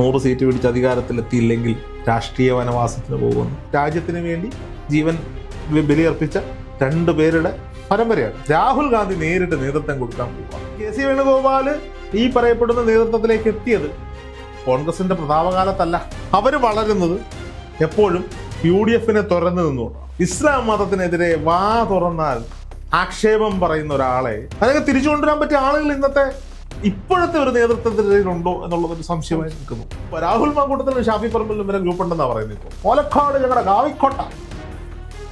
നൂറ് സീറ്റ് പിടിച്ച് അധികാരത്തിലെത്തിയില്ലെങ്കിൽ രാഷ്ട്രീയ വനവാസത്തിന് പോകുന്നു. രാജ്യത്തിന് വേണ്ടി ജീവൻ ബലിയർപ്പിച്ച രണ്ടു പേരുടെ പരമ്പരയാണ്. രാഹുൽ ഗാന്ധി നേരിട്ട് നേതൃത്വം കൊടുക്കാൻ പോവുക കെ സി വേണുഗോപാൽ ഈ പറയപ്പെടുന്ന നേതൃത്വത്തിലേക്ക് എത്തിയത് കോൺഗ്രസിന്റെ പ്രതാപകാലത്തല്ല. അവർ വളരുന്നത് എപ്പോഴും യു ഡി എഫിനെ തുറന്നു നിന്നുകൊണ്ടാണ്. ഇസ്ലാം മതത്തിനെതിരെ വാ തുറന്നാൽ ആക്ഷേപം പറയുന്ന ഒരാളെ അതൊക്കെ തിരിച്ചു കൊണ്ടുവരാൻ പറ്റിയ ആളുകൾ ഇന്നത്തെ ഇപ്പോഴത്തെ ഒരു നേതൃത്വത്തിനുണ്ടോ എന്നുള്ളത് ഒരു സംശയമായി നിൽക്കുന്നു. രാഹുൽ മാങ്കൂട്ടത്തിലും ഷാഫി പറമ്പിലും വരെ ഗ്രൂപ്പ് ഉണ്ടെന്നാണ് പറയുന്നത് ഇപ്പോൾ കോലക്കാട് ഞങ്ങളുടെ കാവിക്കോട്ട.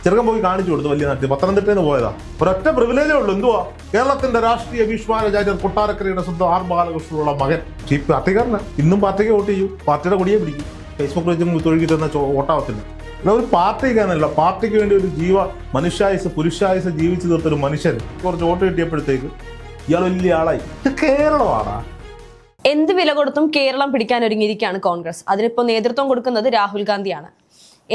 ചെറുക്കൻ പോയി കാണിച്ചു കൊടുത്തു വലിയ നാട്ടിൽ. പത്തനംതിട്ടയിൽ നിന്ന് പോയതാ. ഒരൊറ്റ പ്രിവിലേജേ ഉള്ളൂ. എന്തുവാ? കേരളത്തിന്റെ രാഷ്ട്രീയ വിശ്വാചാര്യർ കൊട്ടാരക്കരയുടെ സ്വന്തം ആർ ബാലകൃഷ്ണനുള്ള മകൻ. ഈ പാർട്ടിക്കാരനാ ഇന്നും പാർട്ടിക്ക് വോട്ട് ചെയ്യും. പാർട്ടിയുടെ കൊടിയെ പിടിക്കും. ഫേസ്ബുക്ക് പേജും തൊഴുകി തന്ന വോട്ടാവത്തില്ല അല്ല ഒരു പാർട്ടിക്കാരനല്ല പാർട്ടിക്ക് വേണ്ടി ഒരു ജീവ മനുഷ്യായുസ് പുരുഷായുസ് ജീവിച്ചു തീർത്ത ഒരു മനുഷ്യൻ കുറച്ച് വോട്ട് കിട്ടിയപ്പോഴത്തേക്ക് ഇയാൾ വലിയ ആളായി. ഇത് കേരളമാണാ എന്ത് വില കൊടുത്തും കേരളം പിടിക്കാൻ ഒരുങ്ങിയിരിക്കുകയാണ് കോൺഗ്രസ്. അതിനിപ്പോൾ നേതൃത്വം കൊടുക്കുന്നത് രാഹുൽ ഗാന്ധിയാണ്.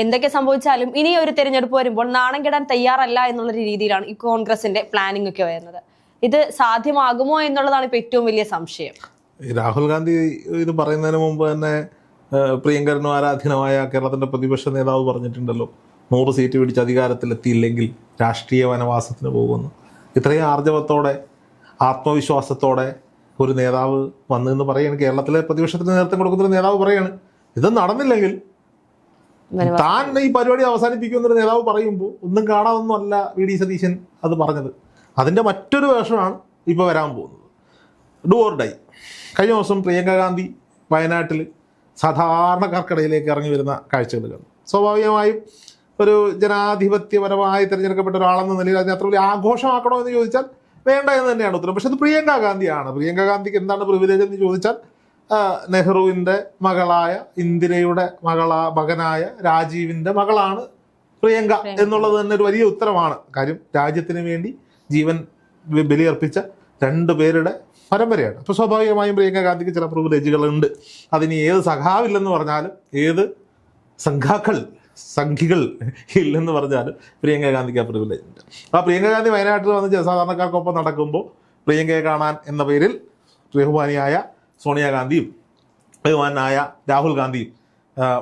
എന്തൊക്കെ സംഭവിച്ചാലും ഇനി ഒരു തെരഞ്ഞെടുപ്പ് വരുമ്പോൾ നാണം കെടാൻ തയ്യാറല്ല എന്നുള്ള രീതിയിലാണ് ഈ കോൺഗ്രസിന്റെ പ്ലാനിംഗ് ഒക്കെ വരുന്നത്. ഇത് സാധ്യമാകുമോ എന്നുള്ളതാണ് ഇപ്പൊ ഏറ്റവും വലിയ സംശയം. ഈ രാഹുൽ ഗാന്ധി ഇത് പറയുന്നതിന് മുമ്പ് തന്നെ പ്രിയങ്കരനും ആരാധനമായ കേരളത്തിന്റെ പ്രതിപക്ഷ നേതാവ് പറഞ്ഞിട്ടുണ്ടല്ലോ നൂറ് സീറ്റ് പിടിച്ച് അധികാരത്തിലെത്തിയില്ലെങ്കിൽ രാഷ്ട്രീയ വനവാസത്തിന് പോകുന്നു ഇത്രയും ആർജവത്തോടെ ആത്മവിശ്വാസത്തോടെ ഒരു നേതാവ് വന്നെന്ന് പറയാണ് കേരളത്തിലെ പ്രതിപക്ഷത്തിന് നേതൃത്വം കൊടുക്കുന്ന ഒരു നേതാവ് പറയാണ്. ഇത് നടന്നില്ലെങ്കിൽ താൻ ഈ പരിപാടി അവസാനിപ്പിക്കുമെന്നൊരു നേതാവ് പറയുമ്പോൾ ഒന്നും കാണാതൊന്നുമല്ല വി ഡി സതീശൻ അത് പറഞ്ഞത്. അതിന്റെ മറ്റൊരു വേഷമാണ് ഇപ്പോൾ വരാൻ പോകുന്നത്. Do or die. കഴിഞ്ഞ ദിവസം പ്രിയങ്ക ഗാന്ധി വയനാട്ടിൽ സാധാരണക്കാർക്കിടയിലേക്ക് ഇറങ്ങി വരുന്ന കാഴ്ചകൾ കണ്ടു. സ്വാഭാവികമായും ഒരു ജനാധിപത്യപരമായി തിരഞ്ഞെടുക്കപ്പെട്ട ഒരാളെന്ന നിലയിൽ അതിനെ അത്ര വലിയ ആഘോഷമാക്കണോ എന്ന് ചോദിച്ചാൽ വേണ്ട എന്ന് തന്നെയാണ് ഉത്തരം. പക്ഷെ അത് പ്രിയങ്ക ഗാന്ധിയാണ്. പ്രിയങ്ക ഗാന്ധിക്ക് എന്താണ് പ്രിവിലേജ് എന്ന് ചോദിച്ചാൽ നെഹ്റുവിന്റെ മകളായ ഇന്ദിരയുടെ മകളാ മകനായ രാജീവിന്റെ മകളാണ് പ്രിയങ്ക എന്നുള്ളത് തന്നെ ഒരു വലിയ ഉത്തരമാണ്. കാര്യം രാജ്യത്തിന് വേണ്ടി ജീവൻ ബലിയർപ്പിച്ച രണ്ടു പേരുടെ പരമ്പരയാണ്. അപ്പോൾ സ്വാഭാവികമായും പ്രിയങ്ക ഗാന്ധിക്ക് ചില പ്രിവിലേജുകളുണ്ട് അതിന് ഏത് സഖാവില്ലെന്ന് പറഞ്ഞാലും ഏത് സംഘാക്കൾ സംഘികൾ ഇല്ലെന്ന് പറഞ്ഞാലും പ്രിയങ്ക ഗാന്ധിക്ക് ആ പ്രിവിലേജ് ഉണ്ട്. ആ പ്രിയങ്ക ഗാന്ധി വയനാട്ടിൽ വന്ന് സാധാരണക്കാർക്കൊപ്പം നടക്കുമ്പോൾ പ്രിയങ്കയെ കാണാൻ എന്ന പേരിൽ ബഹുമാനിയായ സോണിയാഗാന്ധിയും ബഹുമാനായ രാഹുൽ ഗാന്ധിയും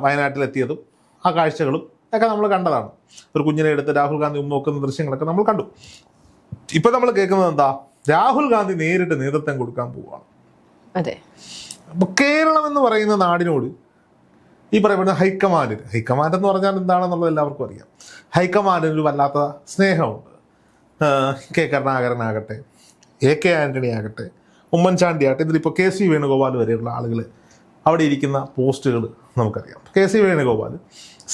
വയനാട്ടിലെത്തിയതും ആ കാഴ്ചകളും ഒക്കെ നമ്മൾ കണ്ടതാണ്. ഒരു കുഞ്ഞിനെ എടുത്ത് രാഹുൽ ഗാന്ധി ഉമ്മ വെക്കുന്ന ദൃശ്യങ്ങളൊക്കെ നമ്മൾ കണ്ടു. ഇപ്പൊ നമ്മൾ കേൾക്കുന്നത് എന്താ? രാഹുൽ ഗാന്ധി നേരിട്ട് നേതൃത്വം കൊടുക്കാൻ പോവുകയാണ് അതെ. കേരളം എന്ന് പറയുന്ന നാടിനോട് ഈ പറയപ്പെടുന്ന ഹൈക്കമാൻഡിന് ഹൈക്കമാൻഡ് എന്ന് പറഞ്ഞാൽ എന്താണെന്നുള്ളത് എല്ലാവർക്കും അറിയാം. ഹൈക്കമാൻഡിന് ഒരു വല്ലാത്ത സ്നേഹമുണ്ട്. കെ കരുണാകരനാകട്ടെ എ കെ ആന്റണി ആകട്ടെ ഉമ്മൻചാണ്ടി ആകട്ടെ ഇതിലിപ്പോൾ കെ സി വേണുഗോപാൽ വരെയുള്ള ആളുകൾ അവിടെ ഇരിക്കുന്ന പോസ്റ്റുകൾ നമുക്കറിയാം. കെ സി വേണുഗോപാൽ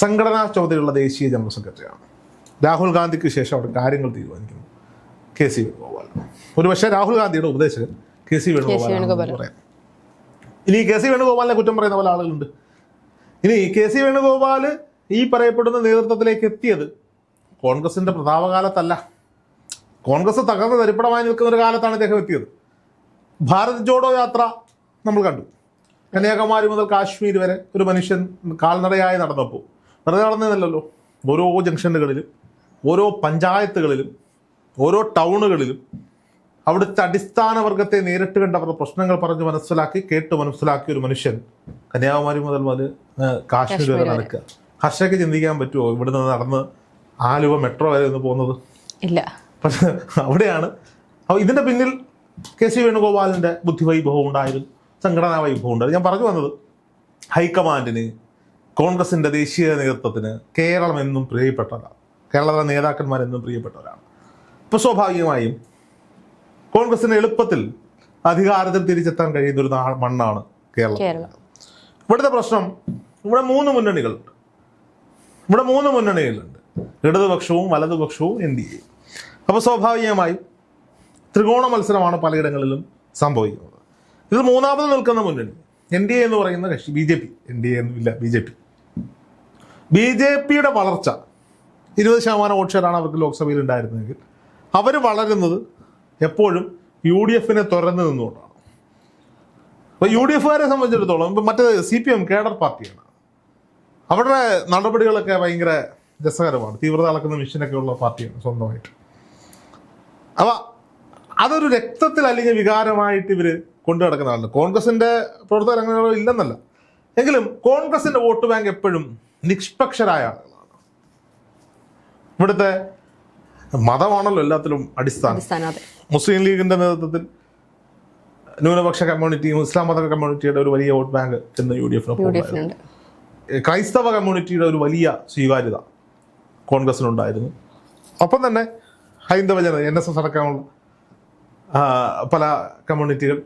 സംഘടനാ ചുമതലയുള്ള ദേശീയ ജനറൽ സെക്രട്ടറിയാണ്. രാഹുൽ ഗാന്ധിക്ക് ശേഷം അവിടെ കാര്യങ്ങൾ തീരുമാനിക്കുന്നു കെ സി വേണുഗോപാൽ. ഒരു പക്ഷേ രാഹുൽ ഗാന്ധിയുടെ ഉപദേശകൻ കെ സി വേണുഗോപാൽ. പറയാം. ഇനി കെ സി വേണുഗോപാലിനെ കുറ്റം പറയുന്ന പല ആളുകളുണ്ട്. ഇനി കെ സി വേണുഗോപാൽ ഈ പറയപ്പെടുന്ന നേതൃത്വത്തിലേക്ക് എത്തിയത് കോൺഗ്രസിന്റെ പ്രതാപകാലത്തല്ല. കോൺഗ്രസ് തകർന്ന് തരിപ്പടമായി നിൽക്കുന്ന ഒരു കാലത്താണ് ഇദ്ദേഹം എത്തിയത്. ഭാരത് ജോഡോ യാത്ര നമ്മൾ കണ്ടു. കന്യാകുമാരി മുതൽ കാശ്മീർ വരെ ഒരു മനുഷ്യൻ കാൽനടയായി നടന്നപ്പോൾ. വെറുതെ നടന്നതല്ലോ ഓരോ ജംഗ്ഷനുകളിലും ഓരോ പഞ്ചായത്തുകളിലും ഓരോ ടൗണുകളിലും അവിടുത്തെ അടിസ്ഥാന വർഗത്തെ നേരിട്ട് കണ്ട് അവരുടെ പ്രശ്നങ്ങൾ പറഞ്ഞ് മനസ്സിലാക്കി കേട്ട് മനസ്സിലാക്കിയ ഒരു മനുഷ്യൻ കന്യാകുമാരി മുതൽ മുതൽ കാശ്മീർ വരെ നടക്കുക. ഹർഷയ്ക്ക് ചിന്തിക്കാൻ പറ്റുമോ ഇവിടുന്ന് നടന്ന് ആലുവ മെട്രോ വരെ ഒന്ന് പോകുന്നത്? ഇല്ല. പക്ഷെ അവിടെയാണ്. അപ്പോൾ ഇതിന്റെ പിന്നിൽ കെ സി വേണുഗോപാലിന്റെ ബുദ്ധിവൈഭവം ഉണ്ടായിരുന്നു സംഘടനാ വൈഭവം ഉണ്ടായിരുന്നു ഞാൻ പറഞ്ഞു വന്നത് ഹൈക്കമാൻഡിന് കോൺഗ്രസിന്റെ ദേശീയ നേതൃത്വത്തിന് കേരളം എന്നും പ്രിയപ്പെട്ടവരാണ് കേരളത്തിലെ നേതാക്കന്മാരെന്നും പ്രിയപ്പെട്ടവരാണ്. ഇപ്പൊ സ്വാഭാവികമായും കോൺഗ്രസിന് എളുപ്പത്തിൽ അധികാരത്തിൽ തിരിച്ചെത്താൻ കഴിയുന്ന ഒരു മണ്ണാണ് കേരളം. കേരളം. ഇവിടുത്തെ പ്രശ്നം ഇവിടെ മൂന്ന് മുന്നണികളുണ്ട് ഇവിടെ മൂന്ന് മുന്നണികളുണ്ട്. ഇടതുപക്ഷവും വലതുപക്ഷവും എൻ ഡി എ അപ്പോൾ സ്വാഭാവികമായും ത്രികോണ മത്സരമാണ് പലയിടങ്ങളിലും സംഭവിക്കുന്നത്. ഇത് മൂന്നാമത് നിൽക്കുന്ന മുന്നണി എൻ ഡി എ എന്ന് പറയുന്ന കക്ഷി B J P. N D A എന്നില്ല B J P. B J പിയുടെ വളർച്ച ഇരുപത് ശതമാനം വോട്ട് ഷെയറാണ് അവർക്ക് ലോക്സഭയിൽ ഉണ്ടായിരുന്നതെങ്കിൽ അവർ വളരുന്നത് എപ്പോഴും യു ഡി എഫിനെ തുറന്നു നിന്നുകൊണ്ടാണ്. അപ്പോൾ യു ഡി എഫുകാരെ സംബന്ധിച്ചിടത്തോളം ഇപ്പം മറ്റേ സി പി എം കേഡർ പാർട്ടിയാണ്. അവരുടെ നടപടികളൊക്കെ ഭയങ്കര രസകരമാണ്. തീവ്രത അളക്കുന്ന മിഷനൊക്കെ ഉള്ള പാർട്ടിയാണ് സ്വന്തമായിട്ട്. അവ അതൊരു രക്തത്തിൽ അല്ലെങ്കിൽ വികാരമായിട്ട് ഇവർ കൊണ്ടു നടക്കുന്ന ആളുണ്ട് കോൺഗ്രസിന്റെ പ്രവർത്തകർ അങ്ങനെയുള്ള ഇല്ലെന്നല്ല. എങ്കിലും കോൺഗ്രസിന്റെ വോട്ട് ബാങ്ക് എപ്പോഴും നിഷ്പക്ഷരായ ആളുകളാണ്. ഇവിടുത്തെ മതമാണല്ലോ എല്ലാത്തിലും അടിസ്ഥാനം. മുസ്ലിം ലീഗിന്റെ നേതൃത്വത്തിൽ ന്യൂനപക്ഷ കമ്മ്യൂണിറ്റിയും ഇസ്ലാം മത കമ്മ്യൂണിറ്റിയുടെ ഒരു വലിയ വോട്ട് ബാങ്ക് ചെന്ന് യു ഡി എഫിന് എഫിനൊപ്പം ക്രൈസ്തവ കമ്മ്യൂണിറ്റിയുടെ ഒരു വലിയ സ്വീകാര്യത കോൺഗ്രസിനുണ്ടായിരുന്നു. ഒപ്പം തന്നെ ഹൈന്ദവ ജനത എൻ എസ് എസ് അടക്കമുള്ള പല കമ്മ്യൂണിറ്റികൾ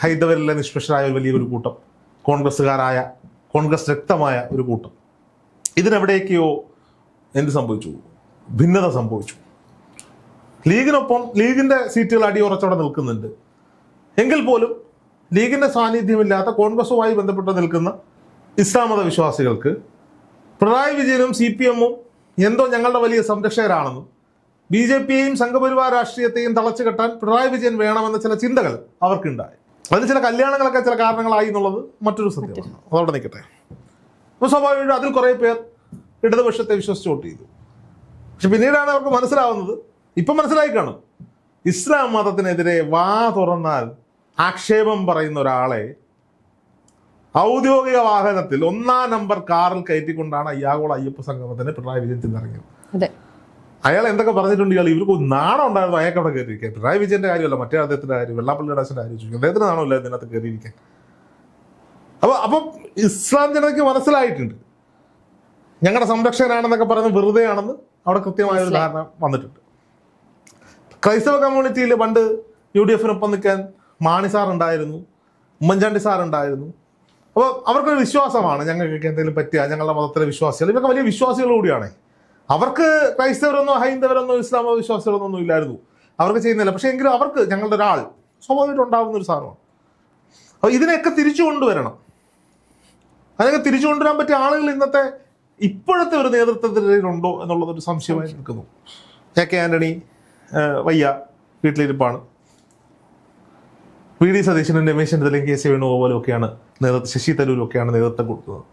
ഹൈന്ദവരിലെ നിഷ്പക്ഷരായ ഒരു വലിയൊരു കൂട്ടം കോൺഗ്രസ്സുകാരായ കോൺഗ്രസ് രക്തമായ ഒരു കൂട്ടം. ഇതിനെവിടേക്കോ എന്ത് സംഭവിച്ചു? ഭിന്നത സംഭവിച്ചു. ലീഗിനൊപ്പം ലീഗിന്റെ സീറ്റുകൾ അടിയുറച്ചോടെ നിൽക്കുന്നുണ്ട്. എങ്കിൽ പോലും ലീഗിന്റെ സാന്നിധ്യമില്ലാത്ത കോൺഗ്രസുമായി ബന്ധപ്പെട്ട് നിൽക്കുന്ന ഇസ്ലാം മത വിശ്വാസികൾക്ക് പിണറായി വിജയനും സി പി എമ്മും എന്തോ ഞങ്ങളുടെ വലിയ സംരക്ഷകരാണെന്നും ബി ജെ പിയെയും സംഘപരിവാർ രാഷ്ട്രീയത്തെയും തളച്ചു കെട്ടാൻ പിണറായി വിജയൻ വേണമെന്ന ചില ചിന്തകൾ അവർക്കുണ്ടായി. അതിന് ചില കല്യാണങ്ങളൊക്കെ ചില കാരണങ്ങളായി എന്നുള്ളത് മറ്റൊരു സത്യമാണ്. അതവിടെ നിൽക്കട്ടെ. അപ്പോൾ സ്വാഭാവികമായിട്ടും അതിൽ കുറേ പേർ ഇടതുപക്ഷത്തെ വിശ്വസിച്ച് വോട്ട് ചെയ്തു. പക്ഷെ പിന്നീടാണ് അവർക്ക് മനസ്സിലാവുന്നത്. ഇപ്പം മനസ്സിലായി കാണും. ഇസ്ലാം മതത്തിനെതിരെ വാ തുറന്നാൽ ആക്ഷേപം പറയുന്ന ഒരാളെ ഔദ്യോഗിക വാഹനത്തിൽ ഒന്നാം നമ്പർ കാറിൽ കയറ്റിക്കൊണ്ടാണ് അയ്യാഗോള അയ്യപ്പ സംഗമത്തിന് പിണറായി വിജയൻ ചെന്നിറങ്ങിയത് അതെ. അയാൾ എന്തൊക്കെ പറഞ്ഞിട്ടുണ്ട് ഇയാൾ? ഇവർക്ക് നാണം ഉണ്ടായിരുന്നു അയാൾക്ക് അവിടെ കയറിയിരിക്കാൻ. പിണറായി വിജയന്റെ കാര്യമല്ല മറ്റേ അദ്ദേഹത്തിന്റെ കാര്യം വെള്ളാപ്പള്ളി ദാസിന്റെ കാര്യം ചോദിക്കും. അദ്ദേഹത്തിന് നാണമില്ല ഇതിനകത്ത് കയറിയിരിക്കാൻ. അപ്പൊ അപ്പം ഇസ്ലാം ജനതയ്ക്ക് മനസ്സിലായിട്ടുണ്ട്. ഞങ്ങളുടെ സംരക്ഷകനാണെന്നൊക്കെ പറയുന്നത് വെറുതെ ആണെന്ന് അവിടെ കൃത്യമായ ഒരു ധാരണ വന്നിട്ടുണ്ട്. ക്രൈസ്തവ കമ്മ്യൂണിറ്റിയിൽ പണ്ട് യു ഡി എഫിനൊപ്പം നിൽക്കാൻ മാണി സാർ ഉണ്ടായിരുന്നു ഉമ്മൻചാണ്ടി സാർ ഉണ്ടായിരുന്നു. അപ്പോൾ അവർക്കൊരു വിശ്വാസമാണ് ഞങ്ങൾക്കൊക്കെ എന്തെങ്കിലും പറ്റിയ ഞങ്ങളുടെ മതത്തിലെ വിശ്വാസികൾ. ഇവരൊക്കെ വലിയ വിശ്വാസികൾ കൂടിയാണ്. അവർക്ക് ക്രൈസ്തവരൊന്നോ ഹൈന്ദവരൊന്നോ ഇസ്ലാമ വിശ്വാസികളൊന്നും ഒന്നും ഇല്ലായിരുന്നു. അവർക്ക് ചെയ്യുന്നില്ല. പക്ഷേ എങ്കിലും അവർക്ക് ഞങ്ങളുടെ ഒരാൾ സ്വാഭാവികമായിട്ട് ഉണ്ടാകുന്ന ഒരു സാധനമാണ്. അപ്പോൾ ഇതിനെയൊക്കെ തിരിച്ചു കൊണ്ടുവരണം. അതിനൊക്കെ തിരിച്ചു കൊണ്ടുവരാൻ പറ്റിയ ആളുകൾ ഇന്നത്തെ ഇപ്പോഴത്തെ ഒരു നേതൃത്വത്തിനിടയിലുണ്ടോ എന്നുള്ളതൊരു സംശയമായി നിൽക്കുന്നു. എ കെ ആന്റണി വയ്യ വീട്ടിലിരിപ്പാണ്. വി ഡി സതീശനും രമേശ് ചെന്നിത്തലയും കെ സി വേണുഗോപാലും ഒക്കെയാണ് നേതൃത്വം ശശി തരൂരും ഒക്കെയാണ് നേതൃത്വം കൊടുക്കുന്നത്.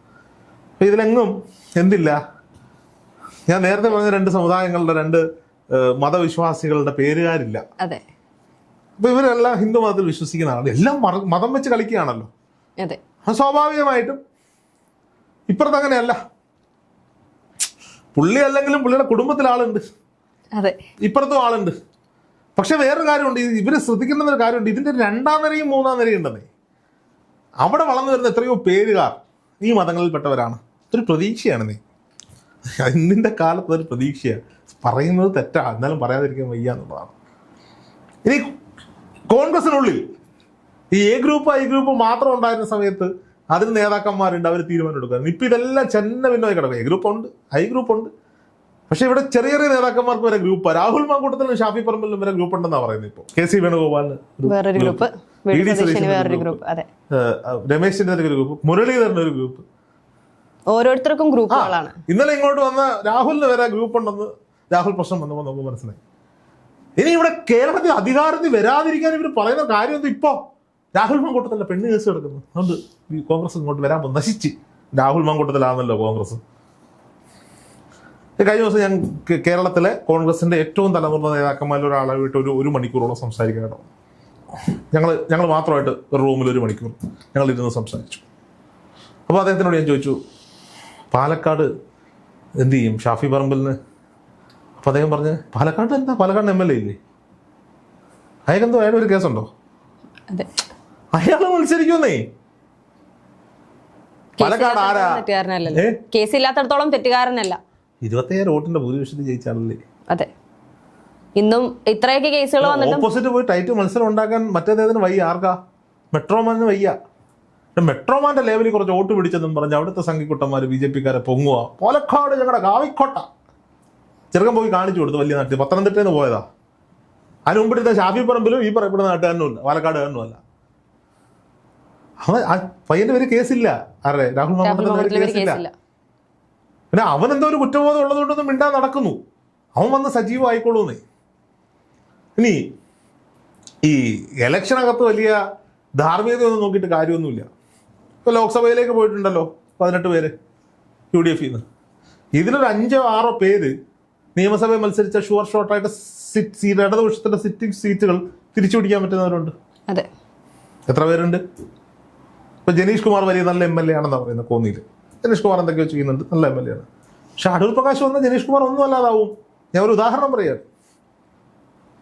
അപ്പോൾ ഇതിലെങ്ങും എന്തില്ല? ഞാൻ നേരത്തെ പറഞ്ഞ രണ്ട് സമുദായങ്ങളുടെ രണ്ട് മതവിശ്വാസികളുടെ പേരുകാരില്ല. അതെ. അപ്പോൾ ഇവരെല്ലാം ഹിന്ദു മതത്തിൽ വിശ്വസിക്കുന്നതാണ്. എല്ലാം മതം വെച്ച് കളിക്കുകയാണല്ലോ. സ്വാഭാവികമായിട്ടും ഇപ്പുറത്ത് അങ്ങനെയല്ല പുള്ളി അല്ലെങ്കിലും പുള്ളിയുടെ കുടുംബത്തിൽ ആളുണ്ട്. അതെ. ഇപ്പുറത്തും ആളുണ്ട്. പക്ഷെ വേറൊരു കാര്യമുണ്ട്. ഇവർ ശ്രദ്ധിക്കുന്ന ഒരു കാര്യമുണ്ട്. ഇതിന്റെ രണ്ടാം നിരയും മൂന്നാം നിരയും ഉണ്ടെന്നേ. അവിടെ വളർന്നു വരുന്ന എത്രയോ പേരുകാർ ഈ മതങ്ങളിൽപ്പെട്ടവരാണ്. ഒരു പ്രതീക്ഷയാണ് നീ ഇന്നിന്റെ കാലത്ത് ഒരു പ്രതീക്ഷയാണ്. പറയുന്നത് തെറ്റാണ് എന്നാലും പറയാതിരിക്കാൻ വയ്യ എന്നുള്ളതാണ്. ഇനി കോൺഗ്രസിനുള്ളിൽ ഈ എ ഗ്രൂപ്പ് ഐ ഗ്രൂപ്പ് മാത്രം ഉണ്ടായിരുന്ന സമയത്ത് അതിന് നേതാക്കന്മാരുണ്ട് അവർ തീരുമാനം എടുക്കുക ഇപ്പം ഇതെല്ലാം ചെന്ന ഭിന്നമായി കിടക്കും. എ ഗ്രൂപ്പ് ഉണ്ട് ഐ ഗ്രൂപ്പ് ഉണ്ട്. പക്ഷെ ഇവിടെ ചെറിയ ചെറിയ നേതാക്കന്മാർക്ക് വരെ ഗ്രൂപ്പ് രാഹുൽ മാങ്കൂട്ടത്തിലും ഷാഫി പറമ്പിലും വരെ ഗ്രൂപ്പ് ഉണ്ടെന്നാണ് പറയുന്നത് ഇപ്പോൾ കെ സി വേണുഗോപാലിന് വേറൊരു ഗ്രൂപ്പ് വേറൊരു ഒരു ഗ്രൂപ്പ് രമേശ് ഒരു ഗ്രൂപ്പ് മുരളീധരന് ഒരു ഗ്രൂപ്പ് ഓരോരുത്തർക്കും ഗ്രൂപ്പുകളാണ് ഇന്നലെ ഇങ്ങോട്ട് വന്ന രാഹുലിന് വരെ ഗ്രൂപ്പ് ഉണ്ടെന്ന് രാഹുൽ പ്രശ്നം വന്നപ്പോൾ നമുക്ക് മനസ്സിലായി. ഇനി ഇവിടെ കേരളത്തിൽ അധികാരത്തിൽ വരാതിരിക്കാൻ ഇവർ പറയുന്ന കാര്യം എന്ത് ഇപ്പോ? രാഹുൽ മങ്കൂട്ടത്തല്ല പെണ്ണ് കേസ് കിടക്കുന്നു. അതുകൊണ്ട് ഈ കോൺഗ്രസ് ഇങ്ങോട്ട് വരാൻ. നശിച്ച്. രാഹുൽ മാങ്കൂട്ടത്തിലാണല്ലോ കോൺഗ്രസ്. കഴിഞ്ഞ ദിവസം ഞാൻ കേരളത്തിലെ കോൺഗ്രസിന്റെ ഏറ്റവും തലമുറ നേതാക്കന്മാരിൽ ഒരാളായിട്ട് ഒരു ഒരു മണിക്കൂറോളം സംസാരിക്കാൻ കേട്ടോ. ഞങ്ങൾ ഞങ്ങൾ മാത്രമായിട്ട് ഒരു റൂമിൽ ഒരു മണിക്കൂർ ഞങ്ങൾ ഇരുന്ന് സംസാരിച്ചു. അപ്പോൾ അദ്ദേഹത്തിനോട് ഞാൻ ചോദിച്ചു പാലക്കാട് എന്ത് ചെയ്യും? ഷാഫി പറമ്പലിന്? അപ്പോൾ അദ്ദേഹം പറഞ്ഞ് പാലക്കാട് എന്താ? പാലക്കാട് എം എൽ എ ഇല്ലേ? അയാൾക്കെന്തോ അയാളുടെ ഒരു കേസുണ്ടോ? അതെ. അയാൾ മത്സരിക്കുന്നേ. പാലക്കാട് ആരാ? തെറ്റുകാരനല്ലല്ലോ. ഏ? കേസില്ലാത്തടത്തോളം തെറ്റുകാരനല്ല. ഇരുപത്തിയേഴ് വോട്ടിന്റെ ഭൂരിപക്ഷത്തിൽ ജയിച്ചാണല്ലേ. അതെ. ഇന്നും ഇത്രയൊക്കെ കേസുകൾ വന്നിട്ടും ഓപ്പോസിറ്റ് പോയി ടൈറ്റ് മത്സരം ഉണ്ടാക്കാൻ മറ്റേതേതിന് വയ്യ. ആർക്കാ? മെട്രോമാനിന് വയ്യ. മെട്രോമാന്റെ ലെവലിൽ കുറച്ച് വോട്ട് പിടിച്ചെന്നും പറഞ്ഞ് അവിടുത്തെ സംഘിക്കുട്ടന്മാർ ബി ജെ പിക്കാരെ പൊങ്ങുക. പാലക്കാട് ഞങ്ങളുടെ കാവിക്കോട്ട. ചെറുക്കൻ പോയി കാണിച്ചു കൊടുത്തു വലിയ നാട്ടിൽ. പത്തനംതിട്ടയിൽ നിന്ന് പോയതാ. അതിന് മുമ്പിടുത്തെ ഷാഫി പറമ്പിലും ഈ പറയപ്പെടുന്ന നാട്ടുകാരനും ഇല്ല. പാലക്കാടുകാരനും അല്ല. അവൻ പയ്യന്റെ പേര് കേസില്ല. ആരെ രാഹുൽ പേര് കേസില്ല. പിന്നെ അവൻ എന്തോ ഒരു കുറ്റബോധം ഉള്ളതുകൊണ്ടൊന്നും മിണ്ടാൻ നടക്കുന്നു. അവൻ വന്ന് സജീവമായിക്കോളൂന്നേ. ഇനി ഈ ഇലക്ഷനകത്ത് വലിയ ധാർമ്മികതയൊന്നും നോക്കിയിട്ട് കാര്യമൊന്നുമില്ല. ഇപ്പോൾ ലോക്സഭയിലേക്ക് പോയിട്ടുണ്ടല്ലോ പതിനെട്ട് പേര് യു ഡി എഫിൽ നിന്ന് ഇതിലൊരു അഞ്ചോ ആറോ പേര് നിയമസഭയിൽ മത്സരിച്ച ഷുവർ ഷോർട്ടായിട്ട് സിറ്റ് സീറ്റ് ഇടതുപക്ഷത്തിന്റെ സിറ്റിംഗ് സീറ്റുകൾ തിരിച്ചു പിടിക്കാൻ പറ്റുന്നവരുണ്ട്. അതെ. എത്ര പേരുണ്ട്? ഇപ്പൊ ജനീഷ് കുമാർ വലിയ നല്ല എം എൽ എ ആണെന്നാണ് പറയുന്നത് കോന്നിയിൽ ജനീഷ് കുമാർ എന്തൊക്കെയോ ചെയ്യുന്നുണ്ട്. നല്ല എം എൽ എ ആണ്. പക്ഷെ അടൂർ പ്രകാശ് വന്ന ജനീഷ് കുമാർ ഒന്നും അല്ലാതാവും. ഞാൻ ഒരു ഉദാഹരണം പറയാം.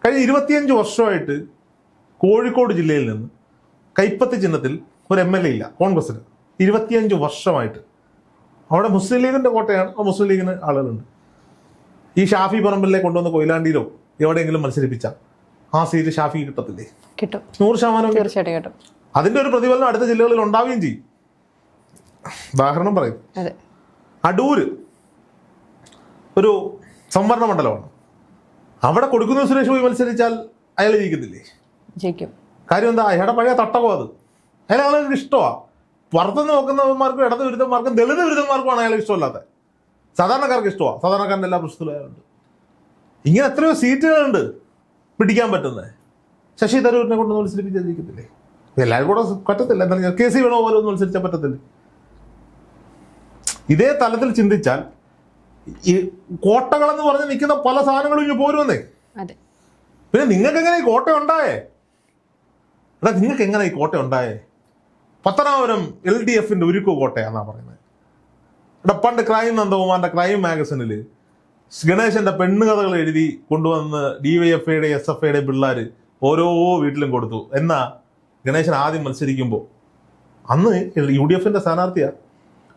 കഴിഞ്ഞ ഇരുപത്തിയഞ്ച് വർഷമായിട്ട് കോഴിക്കോട് ജില്ലയിൽ നിന്ന് കൈപ്പത്തി ചിഹ്നത്തിൽ ഒരു എം എൽ എ ഇല്ല കോൺഗ്രസിന് ഇരുപത്തിയഞ്ച് വർഷമായിട്ട്. അവിടെ മുസ്ലിം ലീഗിന്റെ കോട്ടയാണ്. ആ മുസ്ലിം ലീഗിന് ആളുകളുണ്ട്. ഈ ഷാഫി പറമ്പിലെ കൊണ്ടുവന്ന കൊയിലാണ്ടിയിലോ എവിടെയെങ്കിലും മത്സരിപ്പിച്ച ആ സീറ്റ് ഷാഫി കിട്ടത്തില്ലേ? കിട്ടും. നൂറ് ശതമാനം. തീർച്ചയായിട്ടും കിട്ടും. അതിന്റെ ഒരു പ്രതിഫലനം അടുത്ത ജില്ലകളിൽ ഉണ്ടാവുകയും ചെയ്യും. ഉദാഹരണം പറയും. അടൂര് ഒരു സംവരണ മണ്ഡലമാണ്. അവിടെ കൊടുക്കുന്ന സുരേഷ് പോയി മത്സരിച്ചാൽ അയാൾ ജയിക്കത്തില്ലേ? ജയിക്കും. കാര്യം എന്താ? അയാളുടെ പഴയ തട്ടകോ അത്. അയാൾ ആളുകൾക്ക് ഇഷ്ടമാണ് പുറത്തുനിന്ന് നോക്കുന്നവന്മാർക്കും ഇടത് വിരുദ്ധന്മാർക്കും ദളിത് വിരുദ്ധന്മാർക്കുമാണ് അയാൾ ഇഷ്ടമല്ലാത്തത് സാധാരണക്കാർക്ക് ഇഷ്ടമാണ് സാധാരണക്കാരന്റെ എല്ലാ പ്രശ്നത്തിലും അയാളുണ്ട്. ഇങ്ങനെ എത്രയോ സീറ്റുകളുണ്ട് പിടിക്കാൻ പറ്റുന്നത്. ശശി തരൂരിനെ കൊണ്ട് മത്സരിപ്പിച്ചാൽ ജയിക്കത്തില്ലേ? എല്ലാവരും കൂടെ പറ്റത്തില്ല. എന്താ കെ സി വേണോ പോലെ ഒന്നും മത്സരിച്ചാൽ പറ്റത്തില്ല. ഇതേ തലത്തിൽ ചിന്തിച്ചാൽ ഈ കോട്ടകളെന്ന് പറഞ്ഞ് നിൽക്കുന്ന പല സാധനങ്ങളും ഇനി പോരുമെന്നേ. അതെ. പിന്നെ നിങ്ങൾക്ക് എങ്ങനെ ഈ കോട്ട ഉണ്ടായേ? എടാ നിങ്ങൾക്ക് എങ്ങനെ ഈ കോട്ട ഉണ്ടായേ? പത്തനാപുരം എൽ ഡി എഫിന്റെ ഉരുക്കു കോട്ടയാന്നാ പറയുന്നത്. എടാ പണ്ട് ക്രൈം നന്ദകുമാറിന്റെ ക്രൈം മാഗസിനിൽ ഗണേശന്റെ പെണ്ണുകഥകൾ എഴുതി കൊണ്ടുവന്ന് ഡി വൈ എഫ് ഐയുടെ എസ് എഫ് ഐയുടെ പിള്ളേർ ഓരോ വീട്ടിലും കൊടുത്തു. എന്നാ ഗണേശൻ ആദ്യം മത്സരിക്കുമ്പോൾ അന്ന് യു ഡി എഫിന്റെ സ്ഥാനാർത്ഥിയാ.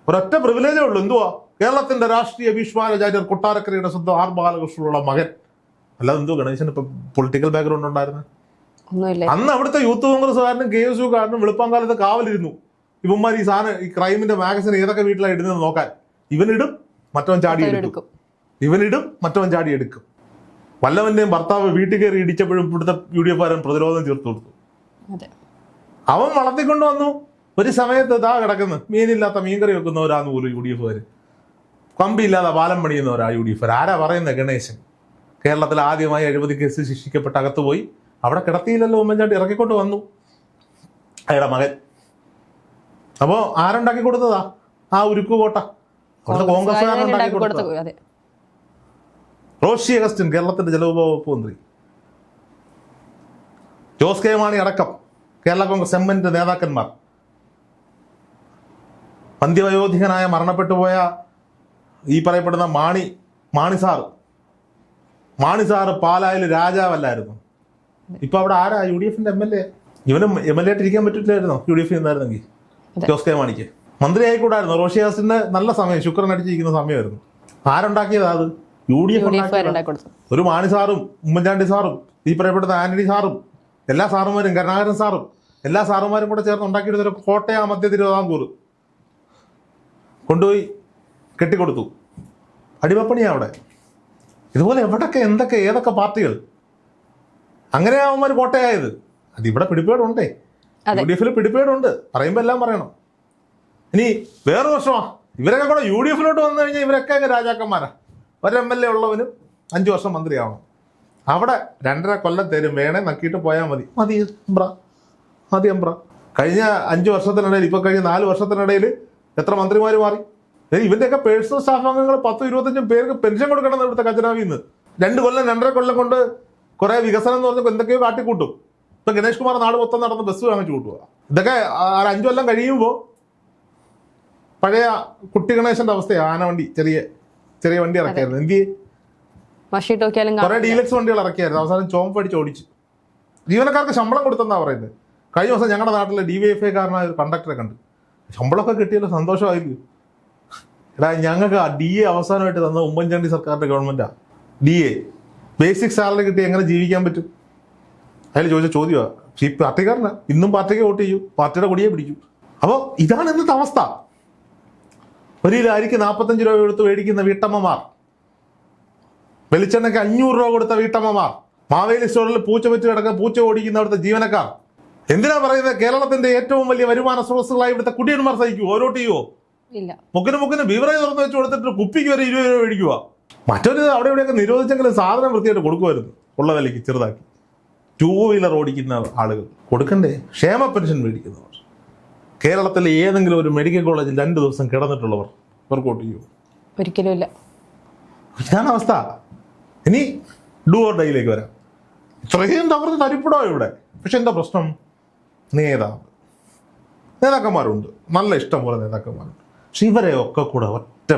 ഒരൊറ്റ പ്രിവിലേജേ ഉള്ളൂ. എന്തുവാ? കേരളത്തിന്റെ രാഷ്ട്രീയ ഭീഷ്മാചാര്യർ കൊട്ടാരക്കരയുടെ സ്വന്തം ആർ ബാലകൃഷ്ണനുള്ള മകൻ. അല്ലാതെ എന്തോ ഗണേശന് ഇപ്പൊ പൊളിറ്റിക്കൽ ബാക്ക്ഗ്രൗണ്ട് ഉണ്ടായിരുന്നു? അന്ന് അവിടുത്തെ യൂത്ത് കോൺഗ്രസ്സുകാരനും കെ എസ് യുക്കാരനും വെളുപ്പാങ്കാലത്ത് കാവലിരുന്നു. ഇവന്മാർ ഈ സാധനം ഈ ക്രൈമിന്റെ മാഗസിൻ ഏതൊക്കെ വീട്ടിലാണ് ഇടുന്നത് നോക്കാൻ. ഇവനിടും മറ്റവൻ ചാടി എടുക്കും. ഇവനിടും മറ്റവൻ ചാടി എടുക്കും. വല്ലവന്റെയും ഭർത്താവ് വീട്ടിൽ കയറി ഇടിച്ചപ്പോഴും ഇവിടുത്തെ യു ഡി എഫ് കാരൻ പ്രതിരോധം ചേർത്ത് കൊടുത്തു. അവൻ വളർത്തിക്കൊണ്ട് വന്നു. ഒരു സമയത്ത് ഇതാ കിടക്കുന്നു. മീനില്ലാത്ത മീൻകറി വെക്കുന്നവരാന്ന് പോലും യു ഡി എഫുകാർ കമ്പിയില്ലാതെ പാലം പണിയുന്നവരാ യു ഡി എഫ് ആരാ പറയുന്നത് ഗണേശൻ? കേരളത്തിൽ ആദ്യമായി എഴുപത് കേസ് ശിക്ഷിക്കപ്പെട്ട് അകത്തുപോയി. അവിടെ കിടത്തിയില്ലല്ലോ ഉമ്മൻചാണ്ടി ഇറക്കിക്കൊണ്ട് വന്നു. അയാളുടെ മകൻ. അപ്പോ ആരുണ്ടാക്കി കൊടുത്തതാ? ആ ഉരുക്കു കോട്ട അവിടുത്തെ കോൺഗ്രസ്സുകാരുണ്ടാക്കി കൊടുത്തത്. റോഷി അഗസ്റ്റിൻ കേരളത്തിന്റെ ജലവിഭവ വകുപ്പ് മന്ത്രി. ജോസ് കെ മാണി അടക്കം. കേരള കോൺഗ്രസ് എമ്മിന്റെ നേതാക്കന്മാർ. അന്ത്യവയോധികനായ മരണപ്പെട്ടുപോയ ഈ പറയപ്പെടുന്ന മാണി മാണി മാണിസാറ് മാണി സാറ് പാലായിൽ രാജാവല്ലായിരുന്നു. ഇപ്പൊ അവിടെ ആരാ? യു ഡി എഫിന്റെ എം എൽ എ. ഇവനും എം എൽ എ ആയിട്ട് ഇരിക്കാൻ പറ്റില്ലായിരുന്നോ? യു ഡി എഫ് നിന്നായിരുന്നെങ്കിൽ. ജോസ് കെ മാണിക്ക്. മന്ത്രി ആയിക്കൂടായിരുന്നു. റോഷി ഹാസിന്റെ നല്ല സമയം ശുക്രൻ അടിച്ചിരിക്കുന്ന സമയമായിരുന്നു. ആരുണ്ടാക്കിയതാ അത്? യു ഡി എഫ് ഒരു മാണി സാറും ഉമ്മൻചാണ്ടി സാറും ഈ പറയപ്പെടുന്ന ആന്റണി സാറും. എല്ലാ സാറുമാരും കരുണാകരൻ സാറും. എല്ലാ സാറുമാരും കൂടെ ചേർന്ന് ഉണ്ടാക്കിയെടുത്തൊരു കോട്ടയ മധ്യ തിരുവിതാംകൂർ. കൊണ്ടുപോയി കെട്ടിക്കൊടുത്തു. അടിമപ്പണിയാ അവിടെ. ഇതുപോലെ എവിടൊക്കെ എന്തൊക്കെ ഏതൊക്കെ പാർട്ടികൾ? അങ്ങനെ അവന്മാർ കോട്ടയായത്. അത് ഇവിടെ പിടിപ്പേടുണ്ടേ. യു ഡി എഫിൽ പിടിപ്പേടുണ്ട്. പറയുമ്പോൾ എല്ലാം പറയണം. ഇനി വേറെ വർഷമാ ഇവരൊക്കെ കൂടെ യു ഡി എഫിലോട്ട് വന്നു കഴിഞ്ഞാൽ ഇവരൊക്കെ രാജാക്കന്മാരാ. ഒരു എം എൽ എ ഉള്ളവനും അഞ്ചു വർഷം മന്ത്രിയാവണം. അവിടെ രണ്ടര കൊല്ലം തരും. വേണേ നക്കിയിട്ട് പോയാൽ മതി. മതി എംബ്ര മതി എംബ്ര കഴിഞ്ഞ അഞ്ച് വർഷത്തിനിടയിൽ ഇപ്പൊ കഴിഞ്ഞ നാല് വർഷത്തിനിടയിൽ എത്ര മന്ത്രിമാർ മാറി? ഇവന്റെയൊക്കെ ഇവന്റെയൊക്കെ പേഴ്സണൽ സ്റ്റാഫ് അംഗങ്ങൾ പത്തും ഇരുപത്തഞ്ചും പേർക്ക് പെൻഷൻ കൊടുക്കണം ഇവിടുത്തെ കച്ചനാവിൽ നിന്ന്. രണ്ട് കൊല്ലം രണ്ടര കൊല്ലം കൊണ്ട് കുറേ വികസനം എന്ന് പറഞ്ഞപ്പോൾ എന്തൊക്കെയോ കാട്ടിക്കൂട്ടും. ഇപ്പൊ ഗണേഷ് കുമാർ നാട് മൊത്തം നടന്ന് ബസ് വാങ്ങിച്ചു കൂട്ടുക ഇതൊക്കെ അഞ്ചു കൊല്ലം കഴിയുമ്പോൾ പഴയ കുട്ടി ഗണേശന്റെ അവസ്ഥയാണ് ആന വണ്ടി ചെറിയ ചെറിയ വണ്ടി ഇറക്കിയായിരുന്നു. എന്ത് ചെയ്യും മഷി ടോക്കിയാലും കുറെ ഡീലക്സ് വണ്ടികൾ ഇറക്കിയായിരുന്നു. അവസാനം ചോമ്പ് അടിച്ച് ഓടിച്ചു. ജീവനക്കാർക്ക് ശമ്പളം കൊടുത്തെന്നാ പറയുന്നത്. കഴിഞ്ഞ ദിവസം ഞങ്ങളുടെ നാട്ടിലെ ഡി വൈ എഫ് ഐക്കാരനായ ഒരു കണ്ടക്ടറെ കണ്ട്. ശമ്പളമൊക്കെ കിട്ടിയല്ലോ സന്തോഷമായിരുന്നു എടാ ഞങ്ങൾക്ക് ആ ഡി എ അവസാനമായിട്ട് തന്ന ഉമ്മൻചാണ്ടി സർക്കാരിന്റെ ഗവൺമെന്റാ. ഡി എ ബേസിക് സാലറി കിട്ടി എങ്ങനെ ജീവിക്കാൻ പറ്റും? അതിൽ ചോദിച്ച ചോദ്യമാണ് പക്ഷേ ഈ പാർട്ടിക്കാരനാ. ഇന്നും പാർട്ടിക്ക് വോട്ട് ചെയ്യൂ. പാർട്ടിയുടെ കൊടിയെ പിടിക്കൂ. അപ്പോൾ ഇതാണ് ഇന്നത്തെ അവസ്ഥ. അരിക്ക് നാൽപ്പത്തഞ്ച് രൂപ കൊടുത്ത് മേടിക്കുന്ന വീട്ടമ്മമാർ. വെളിച്ചെണ്ണയ്ക്ക് അഞ്ഞൂറ് രൂപ കൊടുത്ത വീട്ടമ്മമാർ. മാവേലി സ്റ്റോറിൽ പൂച്ച വെച്ച് കിടക്കുന്ന പൂച്ച ഓടിക്കുന്ന അവിടുത്തെ ജീവനക്കാർ. എന്തിനാ പറയുന്നത്? കേരളത്തിന്റെ ഏറ്റവും വലിയ വരുമാന സ്രോതസ്സുകളായി ഇവിടുത്തെ കുടിയന്മാർ സഹിക്കൂ ഓരോ ടീയോ മുക്കിന് മുക്കിന് ബീവറേജ് തുറന്ന് വെച്ച് കൊടുത്തിട്ട് കുപ്പിക്ക് വരെ ഇരുപത് രൂപ മേടിക്കുക മറ്റൊരു അവിടെ ഇവിടെയൊക്കെ നിരോധിച്ചെങ്കിലും സാധനം വൃത്തിയായിട്ട് കൊടുക്കുമായിരുന്നു. ഉള്ള വിലയ്ക്ക് ചെറുതാക്കി. ടൂ വീലർ ഓടിക്കുന്ന ആളുകൾ. കൊടുക്കണ്ടേ? ക്ഷേമ പെൻഷൻ മേടിക്കുന്നവർ. കേരളത്തിലെ ഏതെങ്കിലും ഒരു മെഡിക്കൽ കോളേജിൽ രണ്ട് ദിവസം കിടന്നിട്ടുള്ളവർ ഇവർക്ക് വോട്ട് ചെയ്യുമോ ഒരിക്കലും ഇല്ല. ഇതാണ് അവസ്ഥ. ഇനി ഡൂ ഓർ ഡൈയിലേക്ക് വരാം. ഇത്രയും തകർന്ന് തരിപ്പിടോ ഇവിടെ. പക്ഷെ എന്താ പ്രശ്നം? നേതാവ്. നേതാക്കന്മാരുണ്ട്. നല്ല ഇഷ്ടം പോലെ നേതാക്കന്മാരുണ്ട്. പക്ഷെ ഇവരെ ഒക്കെ കൂടെ ഒറ്റ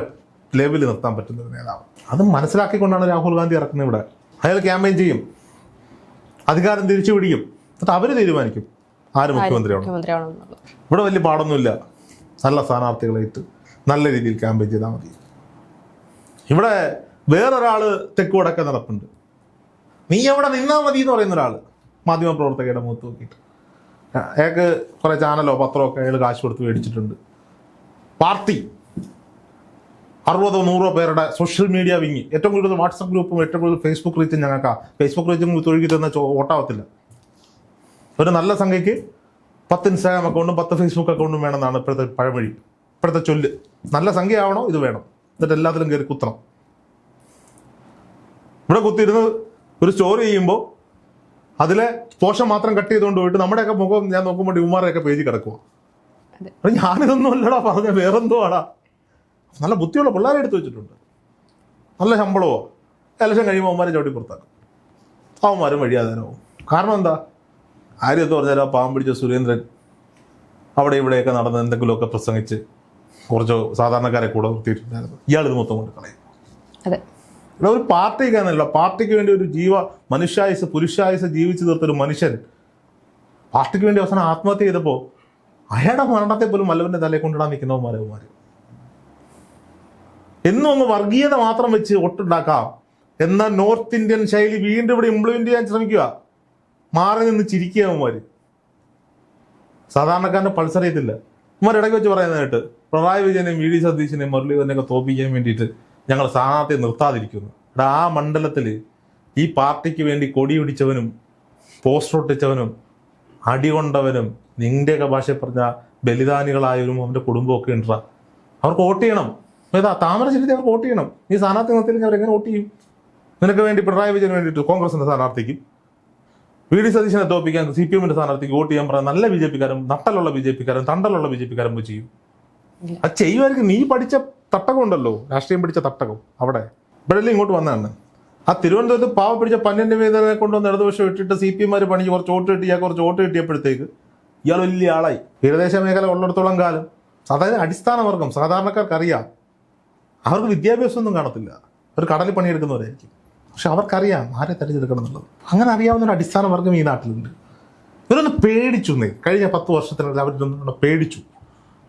ലെവലിൽ നിർത്താൻ പറ്റുന്ന ഒരു നേതാവ്. അത് മനസ്സിലാക്കിക്കൊണ്ടാണ് രാഹുൽ ഗാന്ധി ഇറക്കുന്നത് ഇവിടെ. അയാൾ ക്യാമ്പയിൻ ചെയ്യും. അധികാരം തിരിച്ചു പിടിക്കും. എന്നിട്ട് അവർ തീരുമാനിക്കും ആര് മുഖ്യമന്ത്രിയാണ് ഇവിടെ വലിയ പാടൊന്നുമില്ല. നല്ല സ്ഥാനാർത്ഥികളായിട്ട് നല്ല രീതിയിൽ ക്യാമ്പയിൻ ചെയ്താൽ മതി. ഇവിടെ വേറൊരാൾ തെക്ക് വടക്കെ നടപ്പുണ്ട്. നീ എവിടെ നിന്നാ മതി എന്ന് പറയുന്ന ഒരാൾ മാധ്യമപ്രവർത്തകയുടെ മുഖത്ത് നോക്കിയിട്ട്. അയാൾക്ക് കുറെ ചാനലോ പത്രമോ ഒക്കെ അയാൾ കാശ് കൊടുത്ത് മേടിച്ചിട്ടുണ്ട്. പാർട്ടി അറുപതോ നൂറോ പേരുടെ സോഷ്യൽ മീഡിയ വിങ്ങി ഏറ്റവും കൂടുതൽ വാട്സപ്പ് ഗ്രൂപ്പും ഏറ്റവും കൂടുതൽ ഫേസ്ബുക്ക് റീച്ചും ഞങ്ങൾക്ക്. ഫേസ്ബുക്ക് റീച്ചും തൊഴുകി തന്ന ഓട്ടാവത്തില്ല ഒരു നല്ല സംഖ്യയ്ക്ക് പത്ത് ഇൻസ്റ്റാഗ്രാം അക്കൗണ്ടും പത്ത് ഫേസ്ബുക്ക് അക്കൗണ്ടും വേണമെന്നാണ് ഇപ്പോഴത്തെ പഴമൊഴി. ഇപ്പോഴത്തെ ചൊല്ല്. നല്ല സംഖ്യ ആവണോ ഇത് വേണം. എന്നിട്ട് എല്ലാത്തിലും കയറി കുത്തണം. ഇവിടെ കുത്തിയിരുന്ന് ഒരു സ്റ്റോറി ചെയ്യുമ്പോൾ അതിലെ പോഷം മാത്രം കട്ട് ചെയ്തുകൊണ്ട് പോയിട്ട് നമ്മുടെയൊക്കെ മുഖം ഞാൻ നോക്കുമ്പോൾ ഇവന്മാരെയൊക്കെ പേജ് കിടക്കുക. അപ്പൊ ഞാനിതൊന്നും അല്ലടാ പറഞ്ഞ വേറെന്തോ ആടാ നല്ല ബുദ്ധിയുള്ള പിള്ളേരെ എടുത്തു വെച്ചിട്ടുണ്ട്. നല്ല ശമ്പളമോ ഇലക്ഷൻ കഴിയുമ്പോൾ അവന്മാരെ ചവിട്ടി പുറത്താക്കും. അവന്മാരും വഴിയാതാനാവും കാരണം എന്താ? ആരും എന്ന് പറഞ്ഞാൽ ആ പാവം പിടിച്ച സുരേന്ദ്രൻ അവിടെ ഇവിടെയൊക്കെ നടന്ന് എന്തെങ്കിലുമൊക്കെ പ്രസംഗിച്ച് കുറച്ച് സാധാരണക്കാരെ കൂടെ നിർത്തിയിട്ടുണ്ടായിരുന്നു. ഇയാളിത് മൊത്തം കൊണ്ട് കളയും. അതെ. ഇവിടെ ഒരു പാർട്ടിക്കാന്നല്ല പാർട്ടിക്ക് വേണ്ടി ഒരു ജീവ മനുഷ്യായുസ് പുരുഷായുസ് ജീവിച്ചു തീർത്തൊരു മനുഷ്യൻ പാർട്ടിക്ക് വേണ്ടി അവസാനം ആത്മഹത്യ ചെയ്തപ്പോൾ അയാളുടെ മരണത്തെ പോലും മല്ലവന്റെ തലയെ കൊണ്ടിടാൻ നിൽക്കുന്നവന്മാരവന്മാർ എന്നും ഒന്ന് വർഗീയത മാത്രം വെച്ച് ഒട്ടുണ്ടാക്കാം. എന്ന നോർത്ത് ഇന്ത്യൻ ശൈലി വീണ്ടും ഇവിടെ ഇംപ്ലിമെന്റ് ചെയ്യാൻ ശ്രമിക്കുക. മാറി നിന്ന് ചിരിക്കുക അവന്മാര്. സാധാരണക്കാരന്റെ പൾസർ ചെയ്തില്ല ഉമ്മർ ഇടയ്ക്ക് വെച്ച് പറയുന്നതായിട്ട്. പിണറായി വിജയനെയും വി ഡി സതീശനെയും മുരളീധരനെയൊക്കെ തോപ്പിക്കാൻ വേണ്ടിയിട്ട് ഞങ്ങൾ സ്ഥാനാർത്ഥിയെ നിർത്താതിരിക്കുന്നു. എടാ ആ മണ്ഡലത്തിൽ ഈ പാർട്ടിക്ക് വേണ്ടി കൊടി പിടിച്ചവനും പോസ്റ്റർ ഒട്ടിച്ചവനും അടികൊണ്ടവനും നിന്റെയൊക്കെ ഭാഷയിൽ പറഞ്ഞ ബലിദാനികളായവരും അവന്റെ കുടുംബമൊക്കെ ഉണ്ടാ അവർക്ക് വോട്ട് ചെയ്യണം. ഏതാ താമരശ്ശേരി അവർക്ക് വോട്ട് ചെയ്യണം. നീ സ്ഥാനാർത്ഥി നിർത്തിയില്ലെങ്കിൽ അവരെങ്ങനെ വോട്ട് ചെയ്യും? നിനക്ക് വേണ്ടി പിണറായി വിജയന് വേണ്ടിയിട്ട് കോൺഗ്രസിന്റെ സ്ഥാനാർത്ഥിക്കും വി ഡി സതീശനെ തോപ്പിക്കാൻ സി പി എമ്മിന്റെ സ്ഥാനാർത്ഥിക്ക് വോട്ട് ചെയ്യാൻ പറയാൻ നല്ല ബി ജെ പിക്കാരും നട്ടലുള്ള ബി ജെ പിക്കാരും തണ്ടലുള്ള ബി ജെ പിക്കാരും ചെയ്യും. അത് ചെയ്യുമായിരിക്കും. നീ പഠിച്ച തട്ടകം ഉണ്ടല്ലോ രാഷ്ട്രീയം പിടിച്ച തട്ടകം അവിടെ. ഇവിടെല്ലാം ഇങ്ങോട്ട് വന്നതാണ്. ആ തിരുവനന്തപുരത്ത് പാവ പിടിച്ച പന്നിന്റെ വേദനെ കൊണ്ടുവന്ന് ഇടതുപക്ഷം ഇട്ടിട്ട് സി പി എമാർ പണിക്ക് കുറച്ച് വോട്ട് കിട്ടി ഇയാൾ കുറച്ച് വോട്ട് കിട്ടിയപ്പോഴത്തേക്ക് ഇയാൾ വലിയ ആളായി. തീരദേശ മേഖല ഉള്ളിടത്തോളം കാലം. അതായത് അടിസ്ഥാന വർഗം സാധാരണക്കാർക്ക് അറിയാം അവർക്ക് വിദ്യാഭ്യാസമൊന്നും കാണത്തില്ല. അവർ കടലിൽ പണിയെടുക്കുന്നവരായിരിക്കും. പക്ഷെ അവർക്കറിയാം ആരെ തെരഞ്ഞെടുക്കണം എന്നുള്ളത്. അങ്ങനെ അറിയാവുന്ന ഒരു അടിസ്ഥാന വർഗം ഈ നാട്ടിലുണ്ട്. ഇവരൊന്ന് പേടിച്ചു കഴിഞ്ഞ പത്ത് വർഷത്തിനുള്ളിൽ അവരൊന്നും പേടിച്ചു.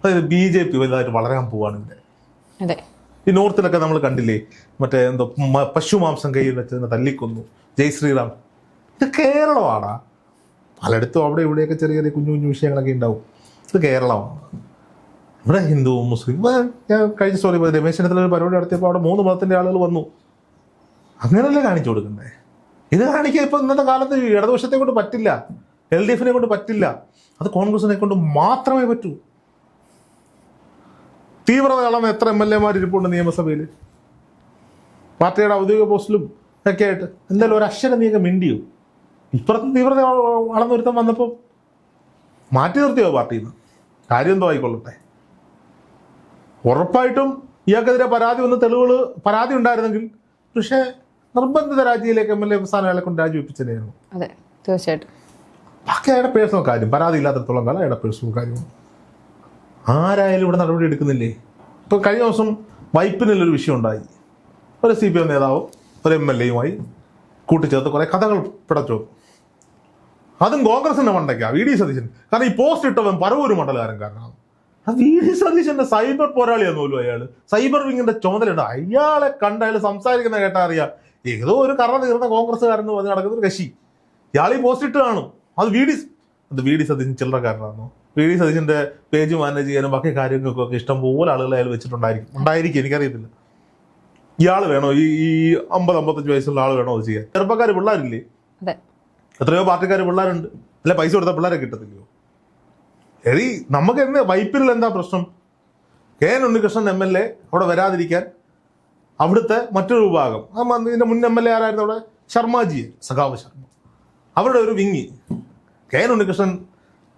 അതായത് ബി ജെ പി വലുതായിട്ട് വളരാൻ പോവാണ് ഇവിടെ. അതെ. ഈ നോർത്തിലൊക്കെ നമ്മൾ കണ്ടില്ലേ? മറ്റേ എന്തോ പശു പശുമാംസം കയ്യിൽ വെച്ച് തല്ലിക്കൊന്നു. ജയ് ശ്രീറാം. ഇത് കേരളമാണ് പലയിടത്തും അവിടെ ഇവിടെയൊക്കെ ചെറിയ ചെറിയ കുഞ്ഞു കുഞ്ഞു വിഷയങ്ങളൊക്കെ ഉണ്ടാവും. ഇത് കേരളമാണ്. ഇവിടെ ഹിന്ദുവും മുസ്ലിം ഞാൻ കഴിഞ്ഞ സോറി രമേശ് ചെന്നിത്തല ഒരു പരിപാടി നടത്തിയപ്പോൾ അവിടെ മൂന്ന് മതത്തിന്റെ ആളുകൾ വന്നു. അങ്ങനെയല്ലേ കാണിച്ചു കൊടുക്കണ്ടേ ഇത് കാണിക്കാൻ ഇപ്പം ഇന്നത്തെ കാലത്ത് ഇടതുപക്ഷത്തെ കൊണ്ട് പറ്റില്ല. എൽ ഡി എഫിനെ കൊണ്ട് പറ്റില്ല. അത് കോൺഗ്രസിനെ കൊണ്ട് മാത്രമേ പറ്റൂ. തീവ്രത കാണുന്ന എത്ര എം എൽ എമാർ ഇരിപ്പുണ്ട് നിയമസഭയിൽ പാർട്ടിയുടെ ഔദ്യോഗിക പോസ്റ്റിലും ഒക്കെ ആയിട്ട്. എന്തായാലും ഒരു അക്ഷരം നീക്ക മിണ്ടിയോ? ഇപ്പുറത്ത് തീവ്രത വളർന്നൊരുത്തം വന്നപ്പോൾ മാറ്റി നിർത്തിയോ പാർട്ടിയിൽ നിന്ന് കാര്യം എന്തോ ആയിക്കൊള്ളട്ടെ. ഉറപ്പായിട്ടും ഇയാൾക്കെതിരെ പരാതി വന്ന തെളിവുകൾ പരാതി ഉണ്ടായിരുന്നെങ്കിൽ പക്ഷേ നിർബന്ധിത രാജിയിലേക്ക് എം എൽ എ സ്ഥാനം അയാളെ കൊണ്ട് രാജിവെപ്പിച്ചതായിരുന്നു അതെ തീർച്ചയായിട്ടും. ബാക്കി അയാളുടെ പേഴ്സണൽ കാര്യം പരാതി ഇല്ലാത്തടത്തോളം കാലം അയാളുടെ പേഴ്സണൽ കാര്യമാണ്. ആരായാലും ഇവിടെ നടപടി എടുക്കുന്നില്ലേ? ഇപ്പോൾ കഴിഞ്ഞ ദിവസം വൈപ്പിനിലൊരു വിഷയം ഉണ്ടായി. ഒരു സി പി എം നേതാവും ഒരു എം എൽ എയുമായി കൂട്ടിച്ചേർത്ത് കുറേ കഥകൾ പിടച്ചു. അതും കോൺഗ്രസിന്റെ മണ്ടയ്ക്കാണ് വി ഡി സതീശൻ. കാരണം ഈ പോസ്റ്റ് ഇട്ടവൻ പറവൂര് മണ്ഡലകാരൻ കാരണമാണ്. ആ വി ഡി സതീശന്റെ സൈബർ പോരാളിയാന്ന് പോലും അയാൾ സൈബർ വിങ്ങിന്റെ ചുമതലയുണ്ട്. അയാളെ കണ്ട് അയാൾ സംസാരിക്കുന്ന കേട്ടാ അറിയാം. ഏതോ ഒരു കറ തീർന്ന കോൺഗ്രസ്സുകാരൻ പറഞ്ഞ് നടക്കുന്ന ഒരു കശി ഇയാൾ ഈ പോസ്റ്റ് ഇട്ട് കാണും. അത് വി ഡി അത് വി ഡി സതീശൻ ചില്ലറക്കാരനാണോ വി ഡി സതീശന്റെ പേജ് മാനേജ് ചെയ്യാനും ബാക്കി കാര്യങ്ങൾക്കൊക്കെ ഇഷ്ടം പോലെ ആളുകൾ അയാൾ വെച്ചിട്ടുണ്ടായിരിക്കും. ഉണ്ടായിരിക്കും എനിക്കറിയത്തില്ല. ഇയാൾ വേണോ? ഈ ഈ അമ്പത് അമ്പത്തഞ്ച് വയസ്സുള്ള ആൾ വേണോ അത് ചെയ്യാൻ? ചെറുപ്പക്കാർ പിള്ളേരില്ലേ? എത്രയോ പാർട്ടിക്കാർ പിള്ളേരുണ്ട്. അല്ലെ പൈസ കൊടുത്ത പിള്ളേരെ കിട്ടത്തില്ലയോ? എടി നമുക്ക് എന്ന് വൈപ്പിൽ എന്താ പ്രശ്നം? K N Unnikrishnan M L A അവിടെ വരാതിരിക്കാൻ അവിടുത്തെ മറ്റൊരു വിഭാഗം. ഇതിന്റെ മുൻ എം എൽ എ ആരായിരുന്നു അവിടെ? ശർമാജി സഖാവ് ശർമ്മ. അവരുടെ ഒരു വിങ്ങി. കെ എൻ ഉണ്ണികൃഷ്ണൻ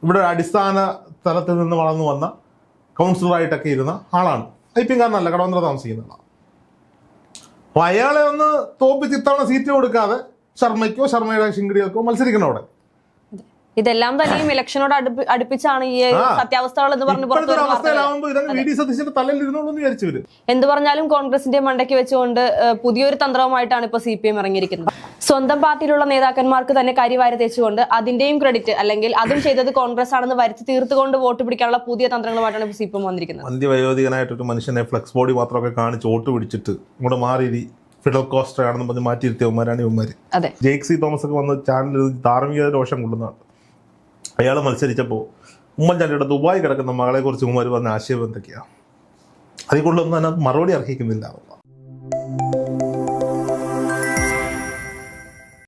ഇവിടെ അടിസ്ഥാന തലത്തിൽ നിന്ന് വളർന്നു വന്ന കൗൺസിലറായിട്ടൊക്കെ ഇരുന്ന ആളാണ്. ഐ പി കാരനല്ല കടവന്ത്ര താമസിക്കുന്ന ആളാണ്. അപ്പൊ അയാളെ ഒന്ന് തോപ്പിച്ച് ഇത്തവണ സീറ്റ് കൊടുക്കാതെ ശർമ്മയ്ക്കോ ശർമ്മയുടെ ശിങ്കിടികൾക്കോ മത്സരിക്കണം അവിടെ. ഇതെല്ലാം തന്നെയും ഇലക്ഷനോട് അടുപ്പി- അടുപ്പിച്ചാണ് ഈ. സത്യാവസ്ഥകൾ എന്ന് പറഞ്ഞു എന്ത് പറഞ്ഞാലും കോൺഗ്രസിന്റെ മണ്ടയ്ക്ക് വെച്ചുകൊണ്ട് പുതിയൊരു തന്ത്രവുമായിട്ടാണ് ഇപ്പൊ സി പി എം ഇറങ്ങിയിരിക്കുന്നത്. സ്വന്തം പാർട്ടിയിലുള്ള നേതാക്കന്മാർക്ക് തന്നെ കരിവാരി തേച്ചുകൊണ്ട് അതിന്റെയും ക്രെഡിറ്റ് അല്ലെങ്കിൽ അതും ചെയ്തത് കോൺഗ്രസ് ആണെന്ന് വരുത്തി തീർത്തുകൊണ്ട് വോട്ട് പിടിക്കാനുള്ള പുതിയ തന്ത്രങ്ങളുമായിട്ടാണ് ഇപ്പൊ സി പി എം വന്നിരിക്കുന്നത്. അന്ത്യവയോധികനായിട്ടൊരു മനുഷ്യനെ ഫ്ലെക്സ് ബോഡി മാത്രമൊക്കെ കാണിച്ച് വോട്ട് പിടിച്ചിട്ട് ഇങ്ങോട്ട് മാറി ഫിഡൽ കോസ്റ്റർ ആണെന്ന് പറഞ്ഞ് മാറ്റിയിരുത്തിയവന്മാരാണ് ഇവന്മാർ ജെയ്ക് സി തോമസ് ഒക്കെ വന്ന് ചാനലിൽ ധാർമ്മിക രോഷം കൊള്ളുന്നതാണ്. അയാൾ മത്സരിച്ചപ്പോൾ ഉമ്മൻചാണ്ടിയുടെ ദുബായി കിടക്കുന്ന മകളെക്കുറിച്ച് ഉമ്മർ പറഞ്ഞ ആശയം എന്തൊക്കെയാണ് അതിൽ കൊണ്ടൊന്നും അതിനകത്ത് മറുപടി അർഹിക്കുന്നില്ല എന്നുള്ളതാണ്.